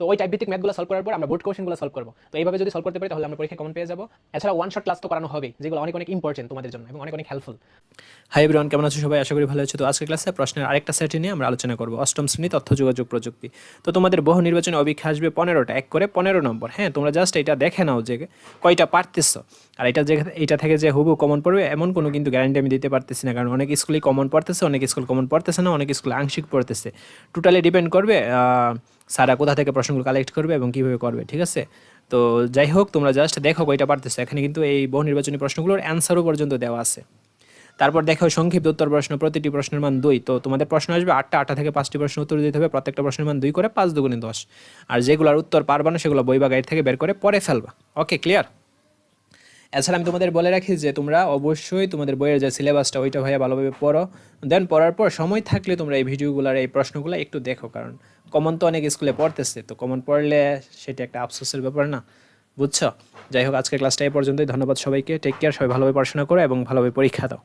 তো ওই টাইপ ভিত্তিক ম্যাথগুলো সলভ করার পর আমরা বোর্ড কোশ্চেনগুলো সলভ করব। তো এইভাবে যদি সলভ করতে পারি, তাহলে আমরা পরীক্ষা কমন পেয়ে যাব। এছাড়া ওয়ান শট ক্লাস তো করানো হবে যেগুলো অনেক অনেক ইম্পর্টেন্ট তোমাদের জন্য এবং অনেক অনেক হেল্পফুল হাই এভরিওয়ান কেমন আছো সবাই? আশা করি ভালো আছো। তো আজকের ক্লাসে প্রশ্নের আরেকটা সেটে নিয়ে আমরা আলোচনা করব। অষ্টম শ্রেণি তথ্য যোগাযোগ প্রযুক্তি। তো তোমাদের বহু নির্বাচনে অভিক্ষা আসবে পনেরোটা, এক করে পনেরো নম্বর। হ্যাঁ তোমরা জাস্ট এটা দেখে নাও যে কয়টা পারতেছো। আর এটা যে এটা থেকে যে হুবু কমন পড়বে, এমন কোনো কিন্তু গ্যারান্টি আমি দিতে পারতেছি না। কারণ অনেক স্কুলেই কমন পড়তেছে, অনেক স্কুল কমন পড়তেছে না, অনেক স্কুল আংশিক পড়তেছে। টোটালি ডিপেন্ড করবে স্যারা কোথা থেকে প্রশ্নগুলো কালেক্ট করবে এবং কীভাবে করবে, ঠিক আছে? তো যাই হোক, তোমরা জাস্ট দেখো কয়টা পারতেছো। এখানে কিন্তু এই বহু নির্বাচনী প্রশ্নগুলোর অ্যান্সারও পর্যন্ত দেওয়া আছে। তারপর দেখো সংক্ষিপ্ত উত্তর প্রশ্ন, প্রতিটি প্রশ্নের মান দুই। তো তোমাদের প্রশ্ন আসবে আটটা আটটা থেকে পাঁচটি প্রশ্ন উত্তর দিতে হবে, প্রত্যেকটা প্রশ্নের মান দুই করে পাঁচ দুগুণে দশ। আর যেগুলোর উত্তর পারবা না, সেগুলো বই বা গাইড থেকে বের করে পরে ফেলবা। ওকে ক্লিয়ার এছাড়া আমি তোমাদের বলে রাখি যে তোমরা অবশ্যই তোমাদের বইয়ের যে সিলেবাসটা ওইটা ভাইয়া ভালোভাবে পড়ো। দেন পড়ার পর সময় থাকলে তোমরা এই ভিডিওগুলোর এই প্রশ্নগুলো একটু দেখো, কারণ কমন তো অনেক স্কুলে পড়তেছে, তো কমন পড়লে সেটা একটা আফসোসের ব্যাপার না, বুঝছ? যাই হোক, আজকের ক্লাসটা এই পর্যন্তই, ধন্যবাদ সবাইকে টেক কেয়ার সবাই ভালোভাবে পড়াশোনা করো এবং ভালোভাবে পরীক্ষা দাও।